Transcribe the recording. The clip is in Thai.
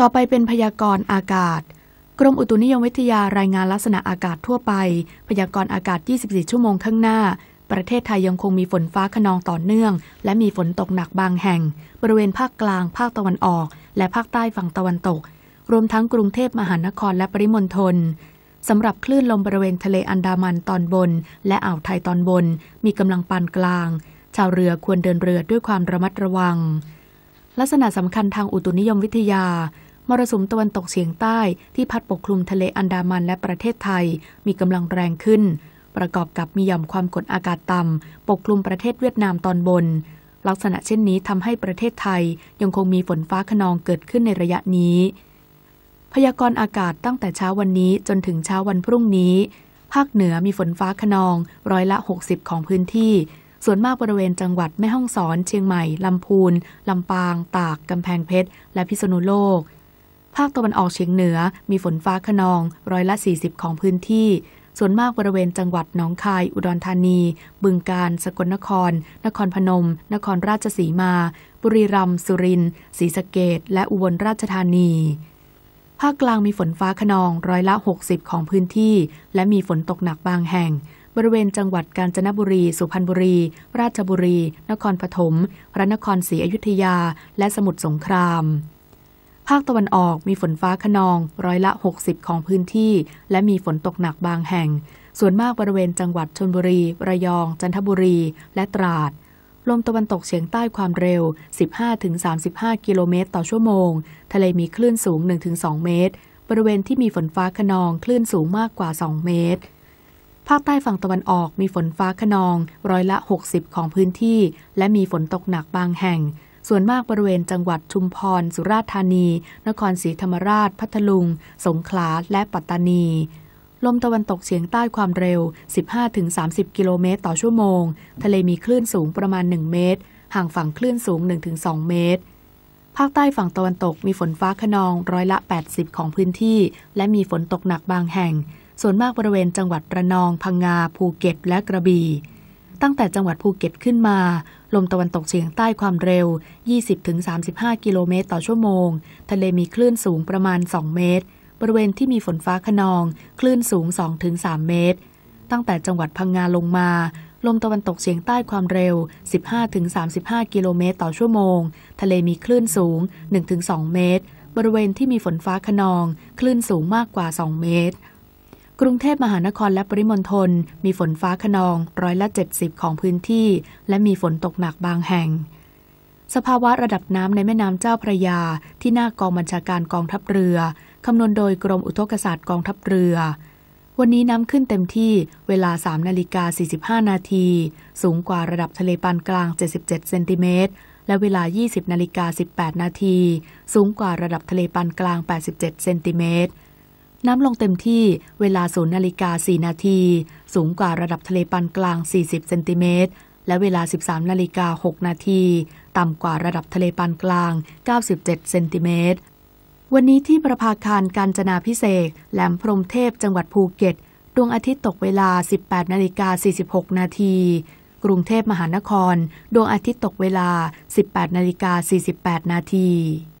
ต่อไปเป็นพยากรณ์อากาศ กรมอุตุนิยมวิทยารายงานลักษณะอากาศทั่วไป พยากรณ์อากาศ 24 ชั่วโมงข้างหน้า ประเทศไทยยังคงมีฝนฟ้าขนองต่อเนื่อง และมีฝนตกหนักบางแห่ง บริเวณภาคกลาง ภาคตะวันออก และภาคใต้ฝั่งตะวันตก รวมทั้งกรุงเทพมหานครและปริมณฑลสำหรับคลื่นลมบริเวณทะเลอันดามันตอนบน และอ่าวไทยตอนบน มีกำลังปานกลาง ชาวเรือควรเดินเรือด้วยความระมัดระวัง ลักษณะสำคัญทางอุตุนิยมวิทยา มรสุมตะวันตกเฉียงใต้ที่พัดปกคลุมทะเลอันดามันและประเทศไทย มีกำลังแรงขึ้น ประกอบกับมีหย่อมความกดอากาศต่ำปกคลุมประเทศเวียดนามตอนบน ลักษณะเช่นนี้ทำให้ประเทศไทยยังคงมีฝนฟ้าขนองเกิดขึ้นในระยะนี้ พยากรณ์อากาศตั้งแต่เช้าวันนี้จนถึงเช้าวันพรุ่งนี้ ภาคเหนือมีฝนฟ้าขนองร้อยละ 60 ของพื้นที่ ส่วนมากบริเวณจังหวัดแม่ฮ่องสอน เชียงใหม่ ลำพูน ลำปาง ตาก กำแพงเพชร และพิษณุโลก ภาคตะวันออกเฉียงเหนือ มีฝนฟ้าขนอง ร้อยละ 40 ของพื้นที่ ส่วนมากบริเวณจังหวัดหนองคาย อุดรธานี บึงกาฬ สกลนคร นครพนม นครราชสีมา บุรีรัมย์ สุรินทร์ ศรีสะเกดและอุบลราชธานีภาคกลางมีฝนฟ้าขนองร้อยละ 60 ของพื้นที่ และมีฝนตกหนักบางแห่ง บริเวณจังหวัดกาญจนบุรี สุพรรณบุรี ราชบุรี นครปฐม พระนครศรีอยุธยา และสมุทรสงคราม ภาคตะวันออกมีฝนฟ้าขนองร้อยละ 60 ของพื้นที่ และมีฝนตกหนักบางแห่ง ส่วนมากบริเวณจังหวัดชนบุรี ระยอง จันทบุรี และตราดลมตะวันตกเฉียงใต้ความเร็ว 15-35 กิโลเมตรต่อชั่วโมง ทะเลมีคลื่นสูง 1-2 เมตร บริเวณที่มีฝนฟ้าขนองคลื่นสูงมากกว่า 2 เมตร ภาคใต้ฝั่งตะวันออกมีฝนฟ้าขนองร้อยละ 60 ของพื้นที่ และมีฝนตกหนักบางแห่ง ส่วนมากบริเวณจังหวัดชุมพร สุราษฎร์ธานี นครศรีธรรมราช พัทลุง สงขลา และปัตตานี ลมตะวันตกเฉียงใต้ความเร็ว 15-30 กิโลเมตรต่อชั่วโมง ทะเลมีคลื่นสูงประมาณ 1 เมตร ห่างฝั่งคลื่นสูง 1-2 เมตรภาคใต้ฝั่งตะวันตกมีฝนฟ้าขนองร้อยละ 80 ของพื้นที่ และมีฝนตกหนักบางแห่ง ส่วนมากบริเวณจังหวัดระนอง พังงา ภูเก็ต และกระบี่ ตั้งแต่จังหวัดภูเก็ตขึ้นมา ลมตะวันตกเฉียงใต้ความเร็ว 20-35 กิโลเมตรต่อชั่วโมง ทะเลมีคลื่นสูงประมาณ 2 เมตร บริเวณที่มีฝนฟ้าขนอง คลื่นสูง 2-3 เมตร ตั้งแต่จังหวัดพังงาลงมา ลมตะวันตกเฉียงใต้ความเร็ว 15-35 กิโลเมตรต่อชั่วโมง ทะเลมีคลื่นสูง 1-2 เมตร บริเวณที่มีฝนฟ้าขนอง คลื่นสูงมากกว่า 2 เมตร กรุงเทพมหานครและปริมณฑลมีฝนฟ้าขนองร้อยละ 70 ของพื้นที่ และมีฝนตกหนักบางแห่ง สภาวะระดับน้ำในแม่น้ำเจ้าพระยา ที่หน้ากองบัญชาการกองทัพเรือคำนวณโดยกรมอุทกศาสตร์กองทัพเรือ วันนี้น้ำขึ้นเต็มที่เวลา 3 นาฬิกา 45 นาที สูงกว่าระดับทะเลปานกลาง 77 เซนติเมตรและเวลา 20 นาฬิกา 18 นาที สูงกว่าระดับทะเลปานกลาง 87 เซนติเมตร น้ำลงเต็มที่เวลา0นาฬิกา4นาที สูงกว่าระดับทะเลปานกลาง 40 เซนติเมตร และเวลา 13นาฬิกา6นาที ต่ำกว่าระดับทะเลปานกลาง 97 เซนติเมตร วันนี้ที่ประภาคารการจนาพิเศษแหลมพรมเทพจังหวัดภูเก็ต ดวงอาทิตย์ตกเวลา 18นาฬิกา46 นาที กรุงเทพมหานคร ดวงอาทิตย์ตกเวลา 18นาฬิกา48 นาที